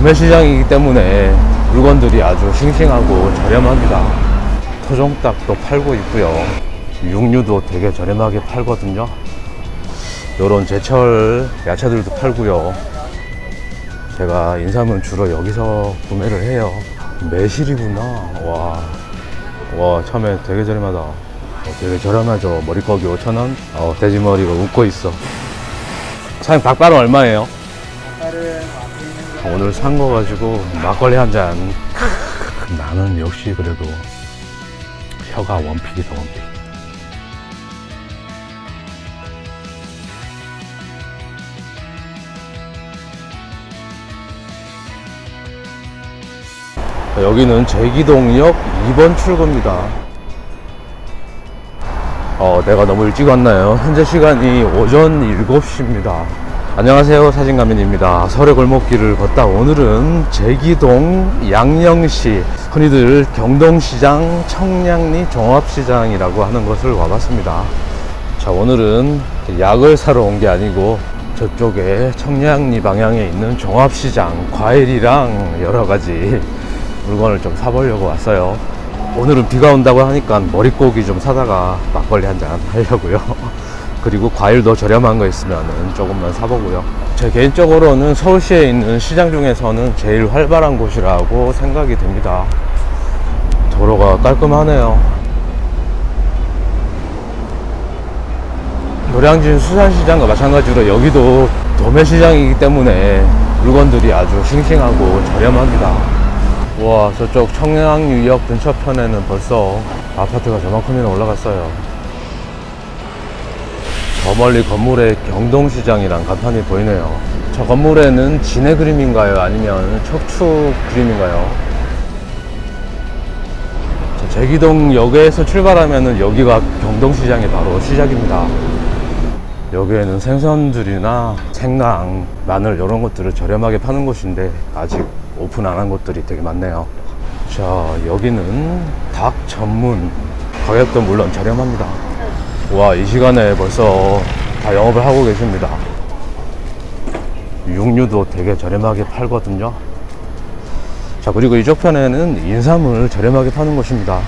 도매시장이기 때문에 물건들이 아주 싱싱하고 저렴합니다. 토종닭도 팔고 있고요. 육류도 되게 저렴하게 팔거든요. 요런 제철 야채들도 팔고요. 제가 인삼은 주로 여기서 구매를 해요. 매실이구나. 와, 와 처음에 되게 저렴하다. 어, 되게 저렴하죠. 머리고기 5,000원. 어, 돼지머리가 웃고 있어. 사장님 닭발은 얼마예요? 오늘 산 거 가지고 막걸리 한 잔. 나는 역시 그래도 혀가 원픽이다 원픽. 여기는 제기동역 2번 출구입니다. 어, 내가 너무 일찍 왔나요? 현재 시간이 오전 7시입니다. 안녕하세요. 사진가민입니다. 설의 골목길을 걷다 오늘은 제기동 양영시, 흔히들 경동시장, 청량리 종합시장이라고 하는 것을 와봤습니다. 자, 오늘은 약을 사러 온 게 아니고 저쪽에 청량리 방향에 있는 종합시장, 과일이랑 여러 가지 물건을 좀 사보려고 왔어요. 오늘은 비가 온다고 하니까 머릿고기 좀 사다가 막걸리 한 잔 하려고요. 그리고 과일도 저렴한 거 있으면 조금만 사보고요. 제 개인적으로는 서울시에 있는 시장 중에서는 제일 활발한 곳이라고 생각이 됩니다. 도로가 깔끔하네요. 노량진 수산시장과 마찬가지로 여기도 도매시장이기 때문에 물건들이 아주 싱싱하고 저렴합니다. 와 저쪽 청량유역 근처편에는 벌써 아파트가 저만큼이나 올라갔어요 저 멀리 건물에 경동시장이란 간판이 보이네요 저 건물에는 진해 그림인가요 아니면 척추 그림인가요 자, 제기동 역에서 출발하면 여기가 경동시장이 바로 시작입니다 여기에는 생선들이나 생강, 마늘 이런 것들을 저렴하게 파는 곳인데 아직 오픈 안 한 곳들이 되게 많네요. 자, 여기는 닭 전문. 가격도 물론 저렴합니다. 와, 이 시간에 벌써 다 영업을 하고 계십니다. 육류도 되게 저렴하게 팔거든요. 자, 그리고 이쪽 편에는 인삼을 저렴하게 파는 곳입니다.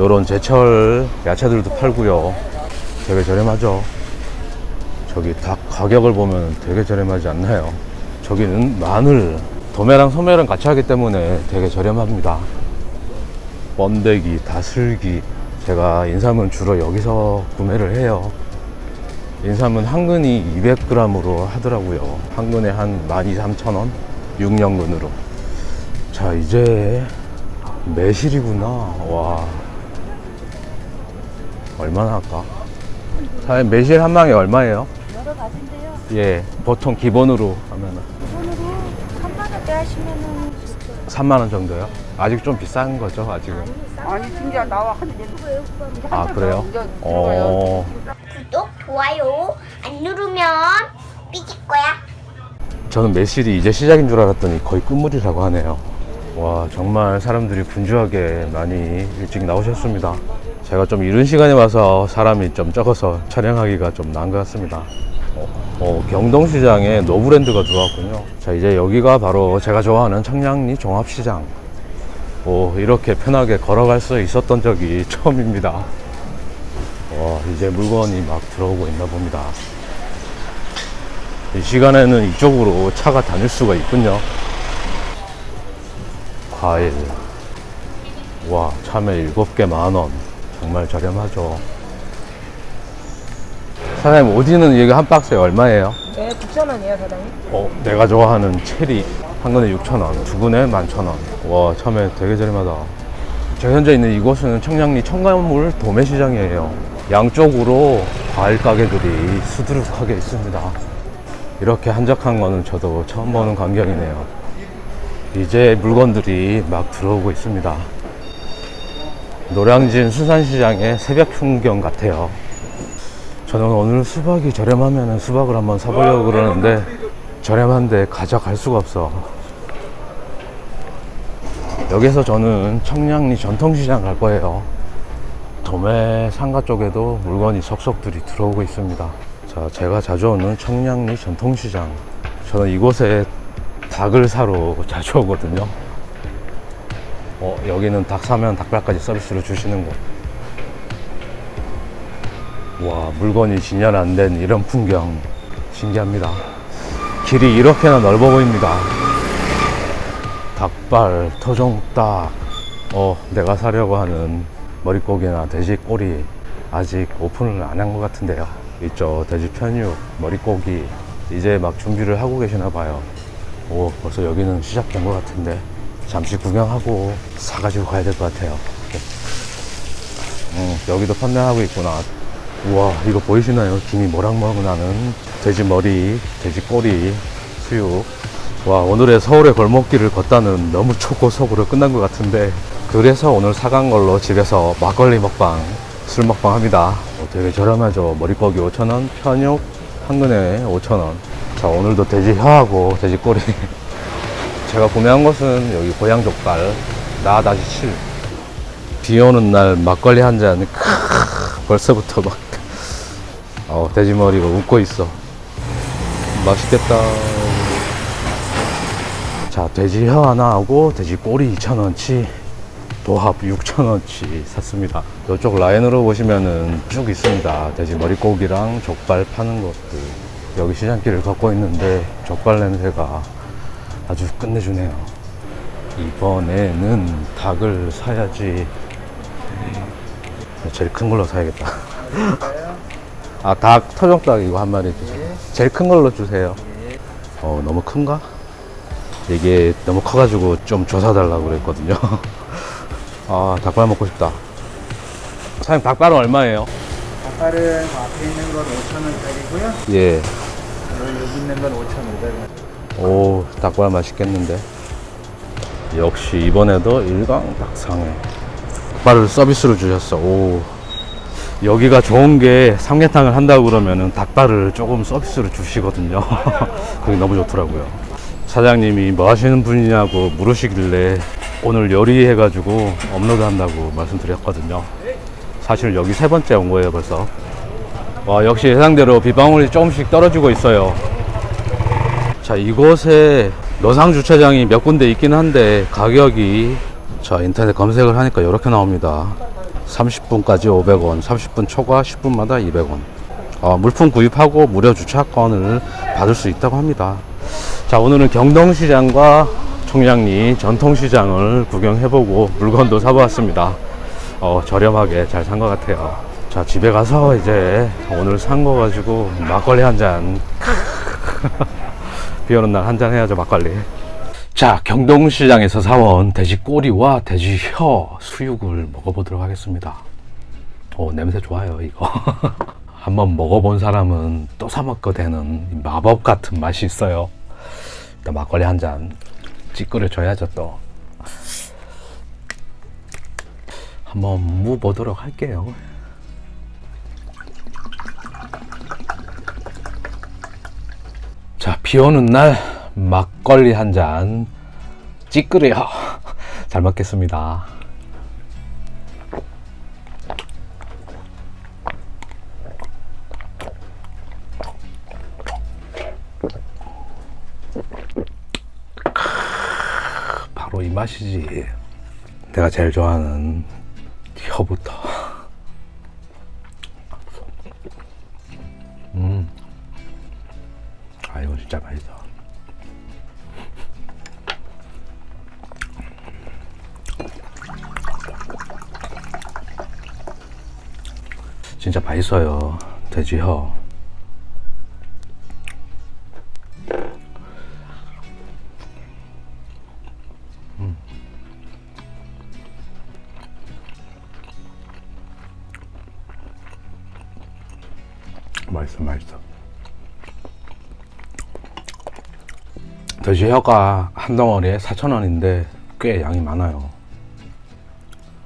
요런 제철 야채들도 팔고요. 되게 저렴하죠. 저기 닭 가격을 보면 되게 저렴하지 않나요? 저기는 마늘, 도매랑 소매랑 같이 하기 때문에 되게 저렴합니다. 번데기, 다슬기. 제가 인삼은 주로 여기서 구매를 해요. 인삼은 한 근이 200g으로 하더라고요. 한 근에 한 12,300원? 6년근으로. 자, 이제 매실이구나. 와. 얼마나 할까? 사장님, 매실 한 망에 얼마예요? 여러 가지인데요. 예, 보통 기본으로 하면은 3만 원대 하시면은 3만 원 정도요? 아직 좀 비싼 거죠, 아직은? 아니 진짜 나와 한 아, 그래요? 어, 구독, 좋아요 안 누르면 삐질 거야. 저는 매실이 이제 시작인 줄 알았더니 거의 끝물이라고 하네요. 와, 정말 사람들이 분주하게 많이 일찍 나오셨습니다. 제가 좀 이른 시간에 와서 사람이 좀 적어서 촬영하기가 좀 나은 것 같습니다. 어, 어, 경동시장에 노브랜드가 들어왔군요. 자, 이제 여기가 바로 제가 좋아하는 청량리 종합시장. 오, 이렇게 편하게 걸어갈 수 있었던 적이 처음입니다. 와, 이제 물건이 막 들어오고 있나 봅니다. 이 시간에는 이쪽으로 차가 다닐 수가 있군요. 과일. 와, 참외 7개 만원. 정말 저렴하죠. 사장님, 오디는 이게 한 박스에 얼마예요? 네, 9,000원이에요, 사장님. 어, 내가 좋아하는 체리. 한 근에 6,000원. 두 근에 11,000원. 와, 참외 되게 저렴하다. 제가 현재 있는 이곳은 청량리 청가물 도매시장이에요. 양쪽으로 과일 가게들이 수두룩하게 있습니다. 이렇게 한적한 거는 저도 처음 보는 광경이네요. 이제 물건들이 막 들어오고 있습니다. 노량진 수산시장의 새벽 풍경 같아요. 저는 오늘 수박이 저렴하면 수박을 한번 사보려고 그러는데 저렴한데 가져갈 수가 없어. 여기서 저는 청량리 전통시장 갈 거예요. 도매 상가 쪽에도 물건이 속속들이 들어오고 있습니다. 자, 제가 자주 오는 청량리 전통시장. 저는 이곳에 닭을 사러 자주 오거든요. 어, 여기는 닭 사면 닭발까지 서비스로 주시는 곳. 와, 물건이 진열 안 된 이런 풍경 신기합니다. 길이 이렇게나 넓어 보입니다. 닭발, 토종닭, 어, 내가 사려고 하는 머릿고기나 돼지 꼬리 아직 오픈을 안 한 것 같은데요. 있죠. 돼지 편육, 머릿고기 이제 막 준비를 하고 계시나 봐요. 오, 벌써 여기는 시작된 것 같은데 잠시 구경하고 사가지고 가야 될 것 같아요. 음, 여기도 판매하고 있구나. 우와, 이거 보이시나요? 김이 모락모락 나는 돼지 머리, 돼지 꼬리, 수육. 와, 오늘의 서울의 골목길을 걷다는 너무 초고속으로 끝난 것 같은데 그래서 오늘 사간 걸로 집에서 막걸리 먹방, 술 먹방 합니다. 어, 되게 저렴하죠. 머릿고기 5,000원, 편육 한 근에 5,000원. 자, 오늘도 돼지 혀하고 돼지 꼬리. 제가 구매한 것은 여기 고양 족발, 나 다시 7. 비 오는 날 막걸리 한 잔, 크으, 벌써부터 막, 어, 돼지 머리가 웃고 있어. 맛있겠다. 자, 돼지 혀 하나 하고 돼지 꼬리 2,000원치, 도합 6,000원치 샀습니다. 이쪽 라인으로 보시면은 쭉 있습니다. 돼지 머리고기랑 족발 파는 것들. 여기 시장길을 걷고 있는데 족발 냄새가 아주 끝내주네요. 이번에는 닭을 사야지. 제일 큰 걸로 사야겠다. 아, 닭 터종닭 이거 한 마리 주세요. 제일 큰 걸로 주세요. 어, 너무 큰가? 이게 너무 커가지고 좀 줘사달라고 그랬거든요. 아, 닭발 먹고 싶다. 사장님, 닭발은 얼마예요? 닭발은 앞에 있는 건 5,000원짜리고요. 예. 여기 있는 건 5,500원. 오, 닭발 맛있겠는데. 역시 이번에도 일강 닭상해. 닭발을 서비스로 주셨어. 오. 여기가 좋은 게 삼계탕을 한다고 그러면은 닭발을 조금 서비스로 주시거든요. 그게 너무 좋더라고요. 사장님이 뭐 하시는 분이냐고 물으시길래 오늘 요리해가지고 업로드 한다고 말씀드렸거든요. 사실 여기 세 번째 온 거예요, 벌써. 와, 역시 예상대로 빗방울이 조금씩 떨어지고 있어요. 자 이곳에 노상 주차장이 몇 군데 있긴 한데 가격이 자 인터넷 검색을 하니까 이렇게 나옵니다 30분까지 500원 30분 초과 10분마다 200원. 어, 물품 구입하고 무료 주차권을 받을 수 있다고 합니다. 자 오늘은 경동시장과 총량리 전통시장을 구경해보고 물건도 사보았습니다. 어, 저렴하게 잘 산 것 같아요. 자 집에 가서 이제 오늘 산 거 가지고 막걸리 한 잔. 비 오는 날 한 잔 해야죠 막걸리 자 경동시장에서 사온 돼지 꼬리와 돼지 혀 수육을 먹어보도록 하겠습니다. 오 냄새 좋아요 이거. 한번 먹어본 사람은 또 사 먹게 되는 마법 같은 맛이 있어요. 일단 막걸리 한 잔 찌끄려 줘야죠 또. 한번 무 보도록 할게요. 자, 비 오는 날 막걸리 한 잔 찌끄레요. 잘 먹겠습니다. 바로 이 맛이지. 내가 제일 좋아하는 혀부터. 아 이거 진짜 맛있어. 진짜 맛있어요. 돼지혀. 음. 맛있어, 맛있어. 돼지 혀가 한 덩어리에 4,000원인데 꽤 양이 많아요.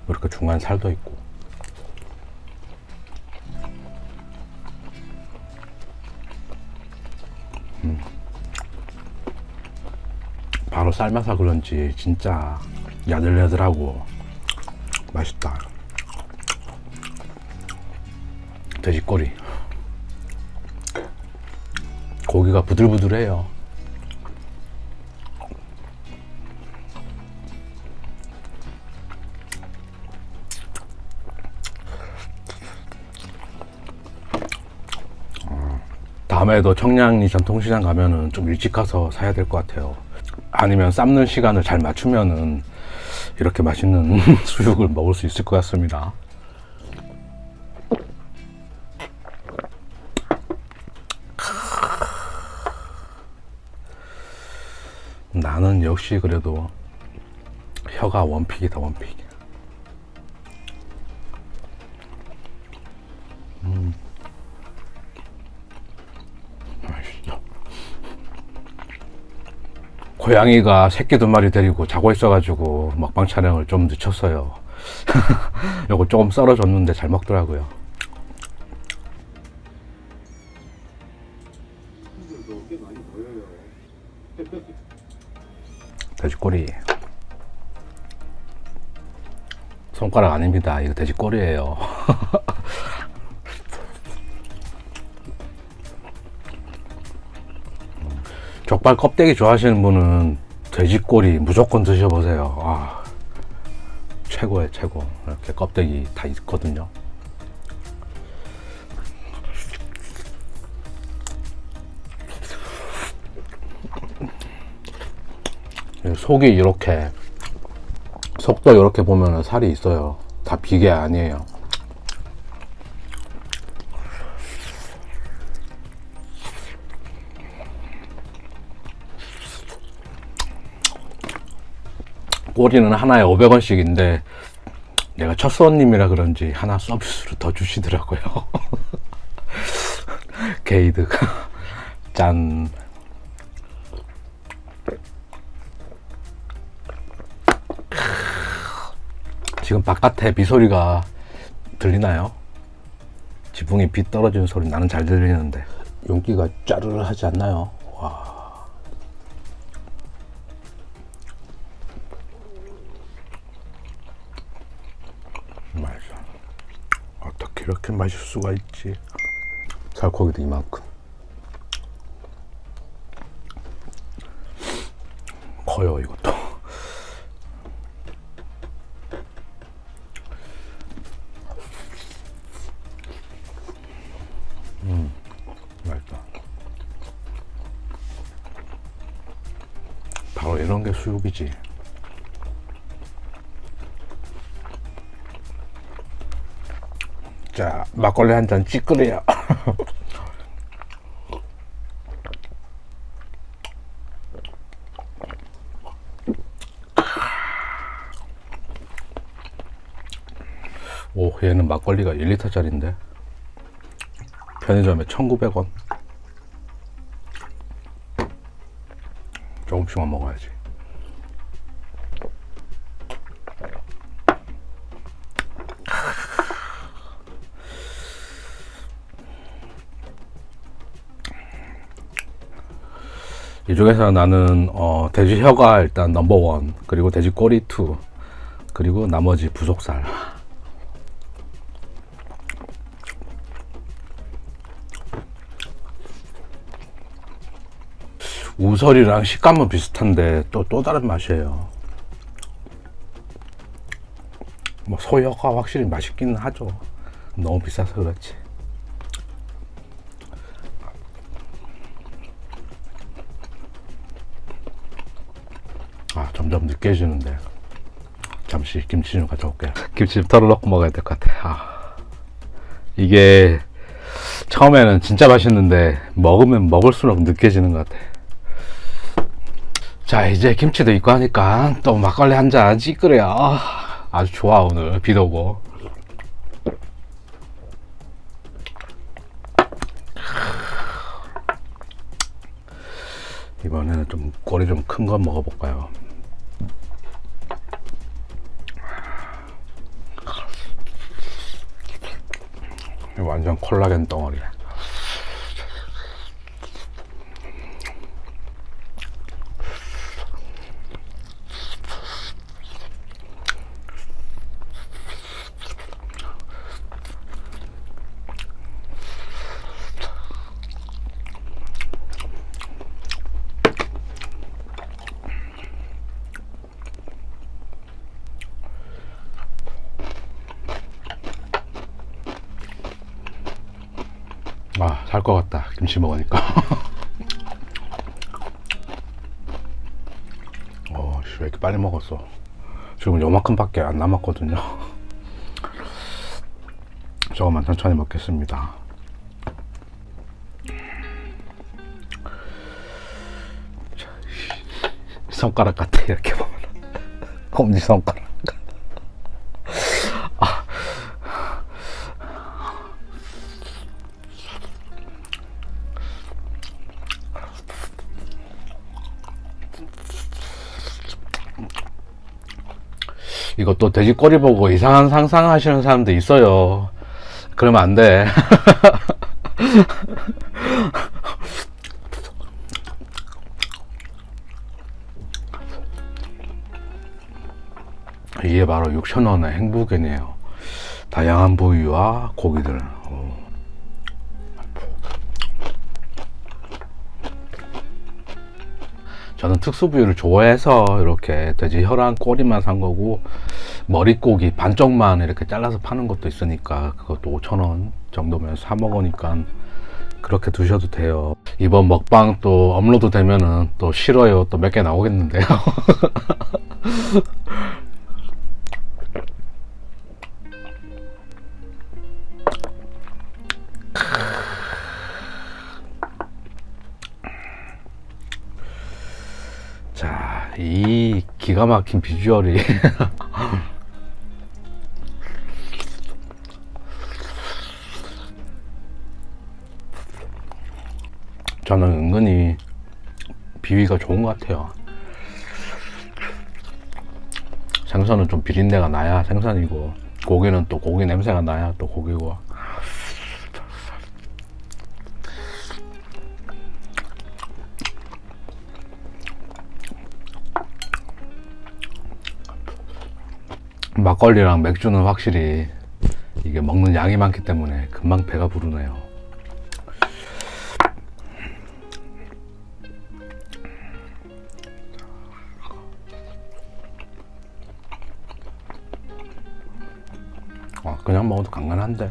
이렇게 중간 살도 있고. 삶아서 그런지 진짜 야들야들하고 맛있다. 돼지꼬리. 고기가 부들부들해요. 어, 다음에도 청량 이산 통시장 가면은 좀 일찍 가서 사야 될 것 같아요. 아니면 삶는 시간을 잘 맞추면은 이렇게 맛있는 수육을 먹을 수 있을 것 같습니다. 나는 역시 그래도 혀가 원픽이다 원픽. 고양이가 새끼 두 마리 데리고 자고 있어가지고 먹방 촬영을 좀 늦췄어요. 요거 조금 썰어줬는데 잘 먹더라고요. 돼지꼬리. 손가락 아닙니다. 이거 돼지꼬리예요. 족발 껍데기 좋아하시는 분은 돼지꼬리 무조건 드셔보세요. 아, 최고의 최고. 이렇게 껍데기 다 있거든요. 속이 이렇게 속도 이렇게 보면 살이 있어요. 다 비계 아니에요. 꼬리는 하나에 500원씩인데 내가 첫 손님이라 그런지 하나 서비스로 더 주시더라고요. 게이드가 짠. 지금 바깥에 비 소리가 들리나요? 지붕에 비 떨어지는 소리 나는 잘 들리는데 용기가 짜르르 하지 않나요? 와. 맛있을 수가 있지? 살코기도 이만큼. 커요 이것도. 맛있다. 바로 이런 게 수육이지. 자, 막걸리 한 잔 찌끄려요. 오, 얘는 막걸리가 1리터짜리인데. 편의점에 1,900원. 조금씩만 먹어야지. 이 중에서 나는 어, 돼지 혀가 일단 넘버원 그리고 돼지 꼬리 투 그리고 나머지 부속살 우설이랑 식감은 비슷한데 또 또 다른 맛이에요. 뭐 소여가 확실히 맛있기는 하죠. 너무 비싸서 그렇지. 점점 느껴지는데 잠시 김치 좀 가져올게요. 김치 좀 덜어놓고 먹어야 될 것 같아. 아, 이게 처음에는 진짜 맛있는데 먹으면 먹을수록 느껴지는 것 같아. 자 이제 김치도 있고 하니까 또 막걸리 한 잔 찌끄려 아, 아주 좋아 오늘 비도 오고 이번에는 좀 꼬리 좀 큰 거 먹어볼까요 완전 콜라겐 덩어리야 살 것 같다. 김치 먹으니까. 어, 씨, 왜 이렇게 빨리 먹었어? 지금 요만큼밖에 안 남았거든요. 조금만 천천히 먹겠습니다. 손가락 같아 이렇게 보면 엄지 손가락. 이것도 돼지 꼬리 보고 이상한 상상하시는 사람도 있어요. 그러면 안 돼. 이게 바로 6,000원의 행복이네요. 다양한 부위와 고기들. 저는 특수 부위를 좋아해서 이렇게 돼지 혈안 꼬리만 산 거고 머릿고기 반쪽만 이렇게 잘라서 파는 것도 있으니까 그것도 5,000원 정도면 사 먹으니까 그렇게 두셔도 돼요. 이번 먹방 또 업로드 되면은 또 싫어요. 또 몇 개 나오겠는데요. 이 기가 막힌 비주얼이 저는 은근히 비위가 좋은 것 같아요. 생선은 좀 비린내가 나야 생선이고 고기는 또 고기 냄새가 나야 또 고기고 막걸리랑 맥주는 확실히 이게 먹는 양이 많기 때문에 금방 배가 부르네요. 아, 그냥 먹어도 간간한데.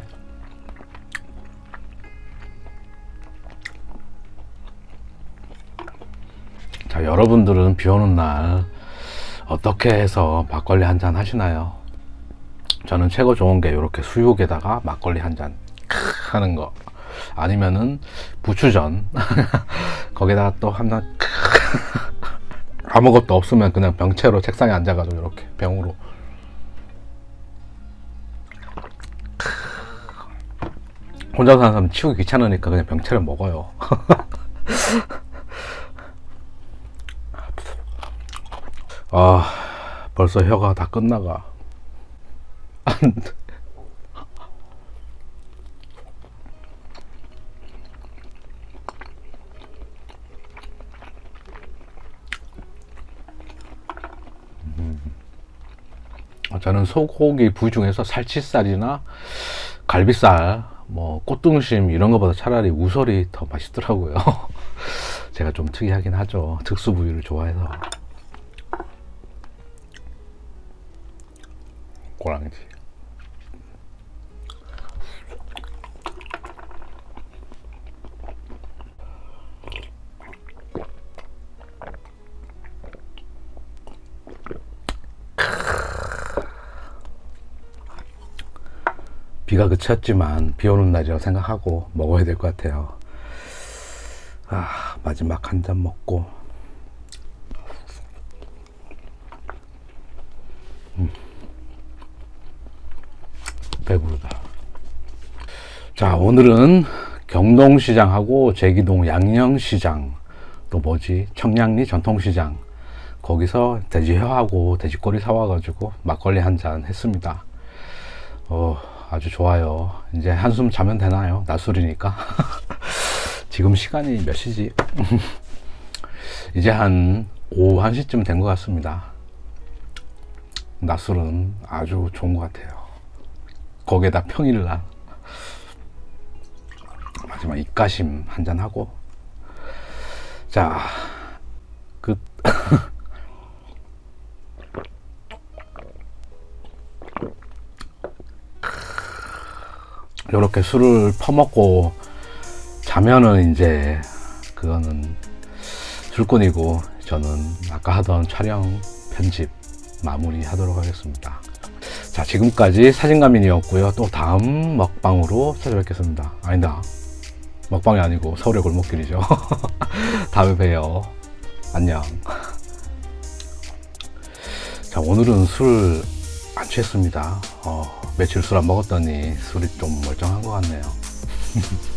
자, 여러분들은 비 오는 날 어떻게 해서 막걸리 한 잔 하시나요? 저는 최고 좋은 게 이렇게 수육에다가 막걸리 한 잔 하는 거. 아니면은 부추전. 거기다가 또 한잔 아무것도 없으면 그냥 병채로 책상에 앉아가지고 이렇게 병으로 혼자 사는 사람 치우기 귀찮으니까 그냥 병채를 먹어요. 아, 벌써 혀가 다 끝나가. 음. 아, 저는 소고기 부위 중에서 살치살이나 갈비살, 뭐 꽃등심 이런 거보다 차라리 우설이 더 맛있더라고요. 제가 좀 특이하긴 하죠. 특수 부위를 좋아해서. 꼬랑지. 비가 그쳤지만 비 오는 날이라고 생각하고 먹어야 될 것 같아요. 아, 마지막 한 잔 먹고. 음. 배부르다. 자, 오늘은 경동시장하고 제기동 양령시장, 또 뭐지, 청량리 전통시장, 거기서 돼지혀하고 돼지꼬리 사와가지고 막걸리 한 잔 했습니다. 어, 아주 좋아요. 이제 한숨 자면 되나요? 낮술이니까. 지금 시간이 몇 시지? 이제 한 오후 1시쯤 된 것 같습니다. 낮술은 아주 좋은 것 같아요. 거기에다 평일날 마지막 입가심 한잔 하고 자, 끝. 이렇게 술을 퍼먹고 자면은 이제 그거는 줄권이고 저는 아까 하던 촬영 편집 마무리 하도록 하겠습니다. 자, 지금까지 사진가민이었고요. 또 다음 먹방으로 찾아뵙겠습니다. 아니다. 먹방이 아니고 서울의 골목길이죠. 다음에 봬요. 안녕. 자, 오늘은 술 안 취했습니다. 어, 며칠 술 안 먹었더니 술이 좀 멀쩡한 것 같네요.